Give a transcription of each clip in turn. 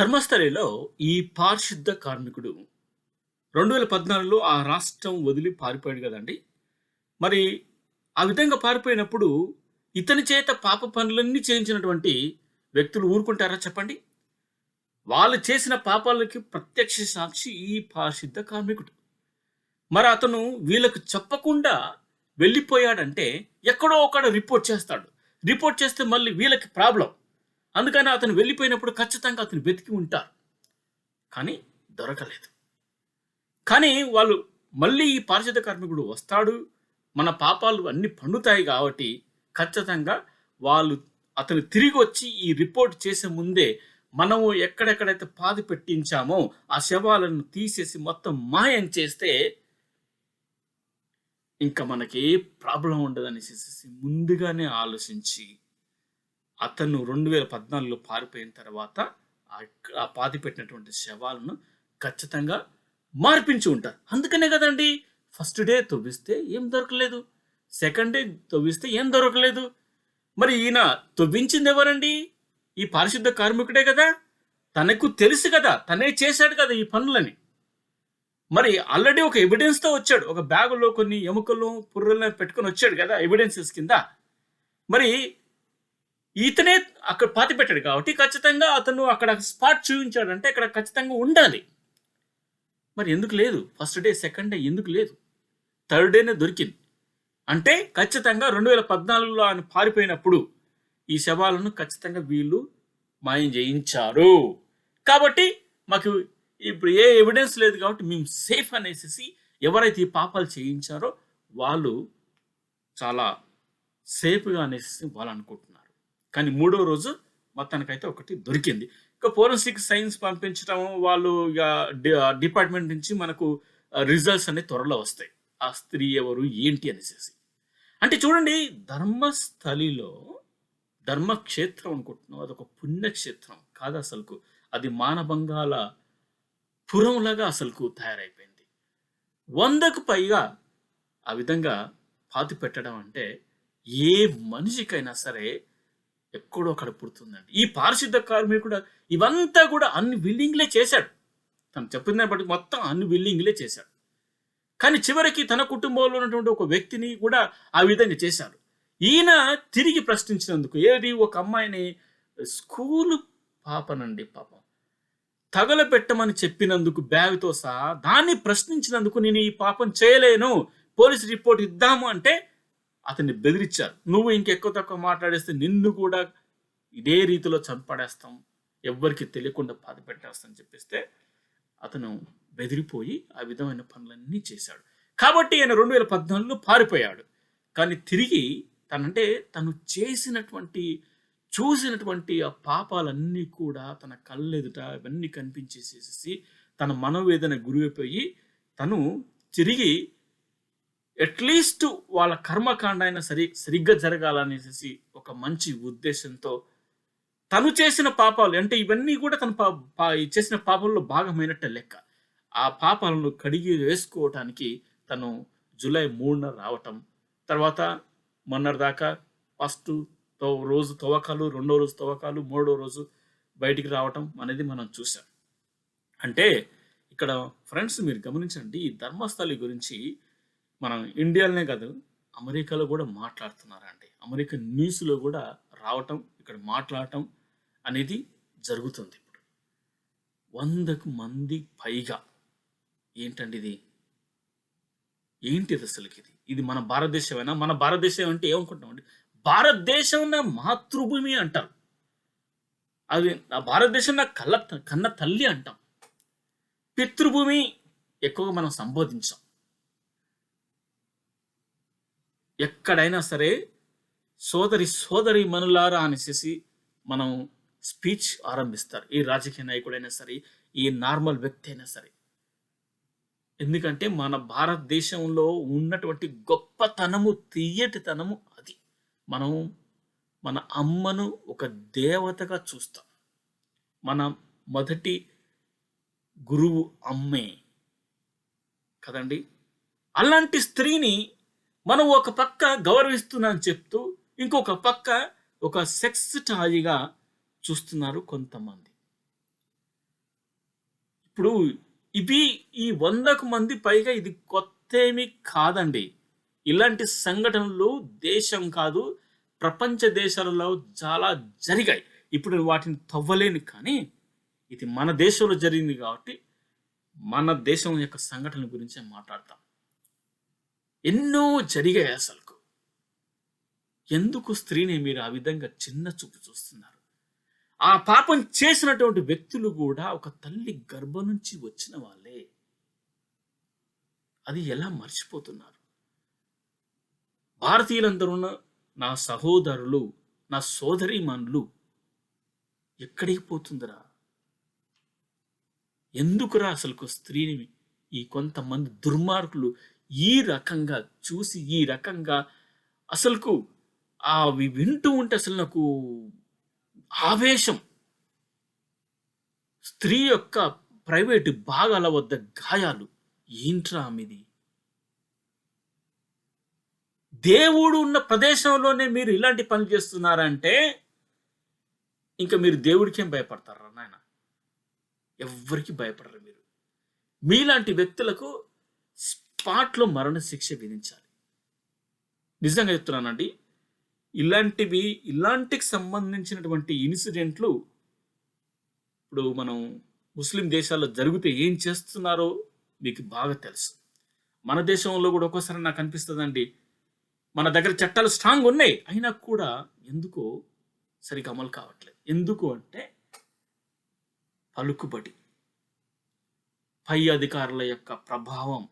ధర్మస్థలిలో ఈ పారిశుద్ధ కార్మికుడు. రెండు వేల పద్నాలుగులో ఆ రాష్ట్రం వదిలి పారిపోయాడు కదండి. మరి ఆ విధంగా పారిపోయినప్పుడు ఇతని చేత పాప పనులన్నీ చేయించినటువంటి వ్యక్తులు ఊరుకుంటారా చెప్పండి? వాళ్ళు చేసిన పాపాలకి ప్రత్యక్ష సాక్షి ఈ పారిశుద్ధ కార్మికుడు. మరి అతను వీళ్ళకు చెప్పకుండా వెళ్ళిపోయాడంటే ఎక్కడో ఒకడ రిపోర్ట్ చేస్తాడు. రిపోర్ట్ చేస్తే మళ్ళీ వీళ్ళకి ప్రాబ్లం. అందుకని అతను వెళ్ళిపోయినప్పుడు ఖచ్చితంగా అతను వెతికి ఉంటారు. కానీ దొరకలేదు. కానీ వాళ్ళు మళ్ళీ ఈ పారిశుద్ధ కార్మికుడు వస్తాడు. మన పాపాలు అన్ని పండుతాయి కాబట్టి ఖచ్చితంగా వాళ్ళు అతను తిరిగి వచ్చి ఈ రిపోర్ట్ చేసే ముందే మనము ఎక్కడెక్కడైతే పాది పెట్టించామో ఆ శవాలను తీసేసి మొత్తం మాయం చేస్తే ఇంకా మనకి ఏ ప్రాబ్లం ఉండదని ముందుగానే ఆలోచించి అతను రెండు వేల పద్నాలుగులో పారిపోయిన తర్వాత ఆ- పాతి పెట్టినటువంటి శవాలను ఖచ్చితంగా మార్పించి ఉంటారు. అందుకనే కదండి ఫస్ట్ డే తవ్విస్తే ఏం దొరకలేదు. సెకండ్ డే తవ్విస్తే ఏం దొరకలేదు. మరి ఈయన తవ్వించింది ఎవరండి? ఈ పారిశుద్ధ కార్మికుడే కదా. తనకు తెలుసు కదా తనే చేశాడు కదా ఈ పనులని. మరి ఆల్రెడీ ఒక ఎవిడెన్స్తో వచ్చాడు. ఒక బ్యాగులో కొన్ని ఎముకలు పుర్రెలను పెట్టుకొని వచ్చాడు కదా ఎవిడెన్సెస్ కింద. మరి ఈతనే అక్కడ పాతి పెట్టాడు కాబట్టి ఖచ్చితంగా అతను అక్కడ స్పాట్ చూపించాడు అంటే అక్కడ ఖచ్చితంగా ఉండాలి. మరి ఎందుకు లేదు? ఫస్ట్ డే సెకండ్ డే ఎందుకు లేదు? థర్డ్ డేనే దొరికింది. అంటే ఖచ్చితంగా రెండు వేల పద్నాలుగులో ఆయన పారిపోయినప్పుడు ఈ శవాలను ఖచ్చితంగా వీళ్ళు మాయం చేయించారు. కాబట్టి మాకు ఇప్పుడు ఏ ఎవిడెన్స్ లేదు కాబట్టి మేము సేఫ్ అనేసి ఎవరైతే ఈ పాపాలు చేయించారో వాళ్ళు చాలా సేఫ్గా అనేసి వాళ్ళు అనుకుంటున్నారు. కానీ మూడో రోజు మొత్తానికైతే ఒకటి దొరికింది. ఇక ఫోరెన్సిక్ సైన్స్ పంపించడం వాళ్ళు ఇక డిపార్ట్మెంట్ నుంచి మనకు రిజల్ట్స్ అనేవి త్వరలో వస్తాయి. ఆ స్త్రీ ఎవరు ఏంటి అనేసి అంటే చూడండి ధర్మస్థలిలో ధర్మక్షేత్రం అనుకుంటున్నాం. అదొక పుణ్యక్షేత్రం కాదు అసలుకు. అది మానభంగాల పురంలాగా అసలుకు తయారైపోయింది. వందకు పైగా ఆ విధంగా పాతి పెట్టడం అంటే ఏ మనిషికైనా సరే ఎక్కడో అక్కడ పుడుతుందండి. ఈ పారిశుద్ధ కార్మికుడు ఇవంతా కూడా అన్ని విల్లింగ్లే చేశాడు. తను చెప్పిన దాన్ని బట్టి మొత్తం అన్ని విల్లింగ్లే చేశాడు. కానీ చివరికి తన కుటుంబంలో ఉన్నటువంటి ఒక వ్యక్తిని కూడా ఆ విధంగా చేశాడు. ఈయన తిరిగి ప్రశ్నించినందుకు ఏది? ఒక అమ్మాయిని స్కూలు పాపనండి పాపం. తగలబెట్టమని చెప్పినందుకు బ్యాగ్తో సహా దాన్ని ప్రశ్నించినందుకు నేను ఈ పాపం చేయలేను. పోలీస్ రిపోర్ట్ ఇద్దాము అంటే అతన్ని బెదిరించారు. నువ్వు ఇంకెక్కువ తక్కువ మాట్లాడేస్తే నిన్ను కూడా ఇదే రీతిలో చంపడేస్తాం. ఎవ్వరికి తెలియకుండా బాధ పెట్టేస్తాం చెప్పిస్తే అతను బెదిరిపోయి ఆ విధమైన పనులన్నీ చేశాడు. కాబట్టి ఆయన రెండు వేల పద్నాలుగులో పారిపోయాడు. కానీ తిరిగి తనంటే తను చేసినటువంటి చూసినటువంటి ఆ పాపాలన్నీ కూడా తన కళ్ళెదుట ఇవన్నీ కనిపించేసేసి తన మనోవేదన అయిపోయి తను తిరిగి అట్లీస్ట్ వాళ్ళ కర్మకాండ అయినా సరి సరిగ్గా జరగాలనేసి ఒక మంచి ఉద్దేశంతో తను చేసిన పాపాలు అంటే ఇవన్నీ కూడా తను పా చేసిన పాపాల్లో భాగమైనట్టే లెక్క. ఆ పాపాలను కడిగి వేసుకోవటానికి తను జూలై మూడున రావటం తర్వాత మొన్నటిదాకా ఫస్ట్తో రోజు తవ్వకాలు రెండో రోజు తవ్వకాలు మూడో రోజు బయటికి రావటం అనేది మనం చూసాం అంటే ఇక్కడ ఫ్రెండ్స్ మీరు గమనించండి ఈ ధర్మస్థలి గురించి మనం ఇండియాలోనే కాదు అమెరికాలో కూడా మాట్లాడుతున్నారండి. అమెరికన్ న్యూస్లో కూడా రావటం ఇక్కడ మాట్లాడటం అనేది జరుగుతుంది ఇప్పుడు. వందకు మంది పైగా ఏంటండి ఇది? ఏంటి ఇది అసలుకి ఇది? ఇది మన భారతదేశమేనా? మన భారతదేశం అంటే ఏమనుకుంటామండి భారతదేశం నా మాతృభూమి అంటారు. అది నా భారతదేశం నా కళ్ళ కన్న తల్లి అంటాం. పితృభూమి ఎక్కువగా మనం సంబోధించాం. ఎక్కడైనా సరే సోదరి సోదరి మనులారా అనేసి మనం స్పీచ్ ఆరంభిస్తారు. ఈ రాజకీయ నాయకుడైనా సరే ఈ నార్మల్ వ్యక్తి అయినా సరే. ఎందుకంటే మన భారతదేశంలో ఉన్నటువంటి గొప్పతనము తీయటితనము అది. మనం మన అమ్మను ఒక దేవతగా చూస్తాం. మన మొదటి గురువు అమ్మే. కదండి? అలాంటి స్త్రీని మనం ఒక పక్క గౌరవిస్తున్నాం చెప్తూ ఇంకొక పక్క ఒక సెక్స్ టాయిగా చూస్తున్నారు కొంతమంది. ఇప్పుడు ఇవి ఈ వందకు మంది పైగా ఇది కొత్త కాదండి. ఇలాంటి సంఘటనలు దేశం కాదు ప్రపంచ దేశాలలో చాలా జరిగాయి. ఇప్పుడు వాటిని తవ్వలేను కానీ ఇది మన దేశంలో జరిగింది కాబట్టి మన దేశం యొక్క సంఘటనల గురించే మాట్లాడతాం. ఎన్నో జరిగాయి అసలుకు. ఎందుకు స్త్రీని మీరు ఆ విధంగా చిన్న చూపు చూస్తున్నారు? ఆ పాపం చేసినటువంటి వ్యక్తులు కూడా ఒక తల్లి గర్భం నుంచి వచ్చిన వాళ్ళే. అది ఎలా మర్చిపోతున్నారు? భారతీయులందరూ నా సహోదరులు నా సోదరీమణులు ఎక్కడికి పోతుందిరా? ఎందుకురా అసలుకు స్త్రీని ఈ కొంతమంది దుర్మార్గులు ఈ రకంగా చూసి ఈ రకంగా అసలుకు అవి వింటూ ఉంటే అసలు నాకు ఆవేశం. స్త్రీ యొక్క ప్రైవేటు భాగాల వద్ద గాయాలు. ఏంట్రా మీది? దేవుడు ఉన్న ప్రదేశంలోనే మీరు ఇలాంటి పనులు చేస్తున్నారంటే ఇంకా మీరు దేవుడికేం భయపడతారా నాయన? ఎవరికి భయపడరు మీరు. మీలాంటి వ్యక్తులకు స్పాట్లో మరణశిక్ష విధించాలి. నిజంగా చెప్తున్నానండి ఇలాంటివి ఇలాంటికి సంబంధించినటువంటి ఇన్సిడెంట్లు ఇప్పుడు మనం ముస్లిం దేశాల్లో జరిగితే ఏం చేస్తున్నారో మీకు బాగా తెలుసు. మన దేశంలో కూడా ఒక్కోసారి నాకు అనిపిస్తుందండి మన దగ్గర చట్టాలు స్ట్రాంగ్ ఉన్నాయి అయినా కూడా ఎందుకో సరిగ్గా అమలు కావట్లేదు. ఎందుకు అంటే పలుకుబడి పై అధికారుల యొక్క ప్రభావం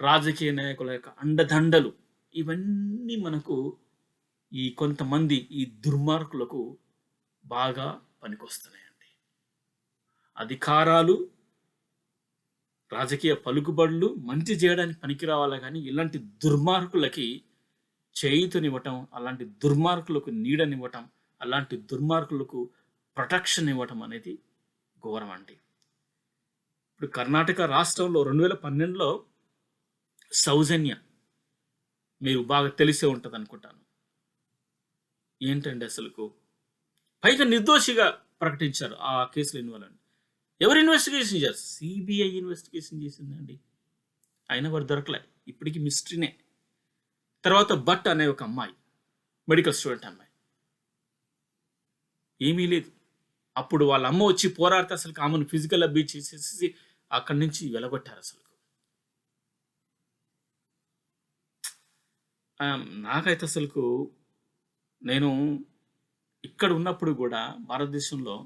రాజకీయ నాయకుల యొక్క అండదండలు ఇవన్నీ మనకు ఈ కొంతమంది ఈ దుర్మార్గులకు బాగా పనికొస్తున్నాయండి. అధికారాలు రాజకీయ పలుకుబడులు మంచి చేయడానికి పనికి రావాలి కానీ ఇలాంటి దుర్మార్గులకి చేయుతనివ్వటం అలాంటి దుర్మార్గులకు నీడనివ్వటం అలాంటి దుర్మార్గులకు ప్రొటెక్షన్ ఇవ్వటం అనేది ఘోరం అండి ఇప్పుడు కర్ణాటక రాష్ట్రంలో రెండు వేల పన్నెండులో సౌజన్య. మీరు బాగా తెలిసే ఉంటుంది అనుకుంటాను ఏంటండి అసలుకు? పైగా నిర్దోషిగా ప్రకటించారు ఆ కేసులో ఇన్వాల్వ్ ఎవరు ఇన్వెస్టిగేషన్ చేశారు? సిబిఐ ఇన్వెస్టిగేషన్ చేసిందండి అయినా వారు దొరకలే. ఇప్పటికీ మిస్టరీనే తర్వాత భట్ అనే ఒక అమ్మాయి మెడికల్ స్టూడెంట్ అమ్మాయి. ఏమీ లేదు. అప్పుడు వాళ్ళ అమ్మ వచ్చి పోరాడితే అసలు ఆమెను ఫిజికల్ అబ్యూజ్ చేసేసి అక్కడి నుంచి వెలగొట్టారు అసలు ఆ, నాకైతే అసలుకు నేను ఇక్కడ ఉన్నప్పుడు కూడా భారతదేశంలో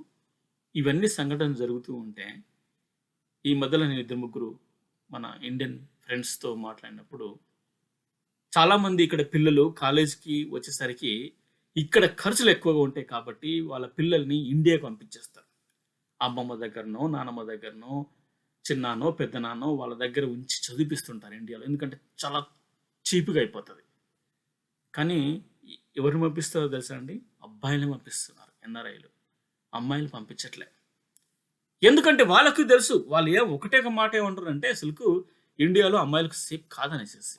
ఇవన్నీ సంఘటనలు జరుగుతూ ఉంటే ఈ మధ్యలో నేను ఇద్దరు ముగ్గురు మన ఇండియన్ ఫ్రెండ్స్తో మాట్లాడినప్పుడు చాలామంది ఇక్కడ పిల్లలు కాలేజీకి వచ్చేసరికి ఇక్కడ ఖర్చులు ఎక్కువగా ఉంటాయి కాబట్టి వాళ్ళ పిల్లల్ని ఇండియాకి పంపించేస్తారు. అమ్మమ్మ దగ్గరనో నానమ్మ దగ్గరనో చిన్నానో పెద్దనానో వాళ్ళ దగ్గర ఉంచి చదివిపిస్తుంటారు ఇండియాలో ఎందుకంటే చాలా చీప్గా అయిపోతుంది. కానీ ఎవరిని పంపిస్తారో తెలుసా అండి? అబ్బాయిని పంపిస్తున్నారు ఎన్ఆర్ఐలు అమ్మాయిలు పంపించట్లే. ఎందుకంటే వాళ్ళకి తెలుసు వాళ్ళు ఏ ఒకటే ఒక మాట ఏమంటారు అంటే అసలుకు ఇండియాలో అమ్మాయిలకు సేఫ్ కాదనేసేసి.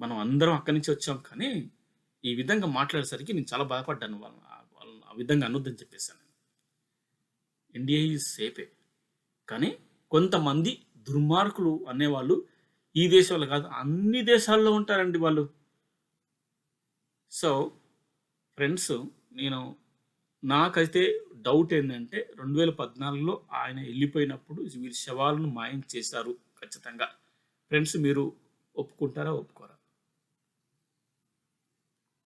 మనం అందరం అక్కడి నుంచి వచ్చాం కానీ ఈ విధంగా మాట్లాడేసరికి నేను చాలా బాధపడ్డాను. వాళ్ళని వాళ్ళని ఆ విధంగా అనొద్దని చెప్పేసాను నేను. ఇండియా ఈజ్ సేఫే. కానీ కొంతమంది దుర్మార్గులు అనేవాళ్ళు ఈ దేశంలో కాదు అన్ని దేశాల్లో ఉంటారండి వాళ్ళు. సో ఫ్రెండ్స్ నేను నాకైతే డౌట్ ఏంటంటే రెండు వేల పద్నాలుగులో ఆయన వెళ్ళిపోయినప్పుడు వీరి శవాలను మాయం చేశారు ఖచ్చితంగా. ఫ్రెండ్స్ మీరు ఒప్పుకుంటారా ఒప్పుకోరా?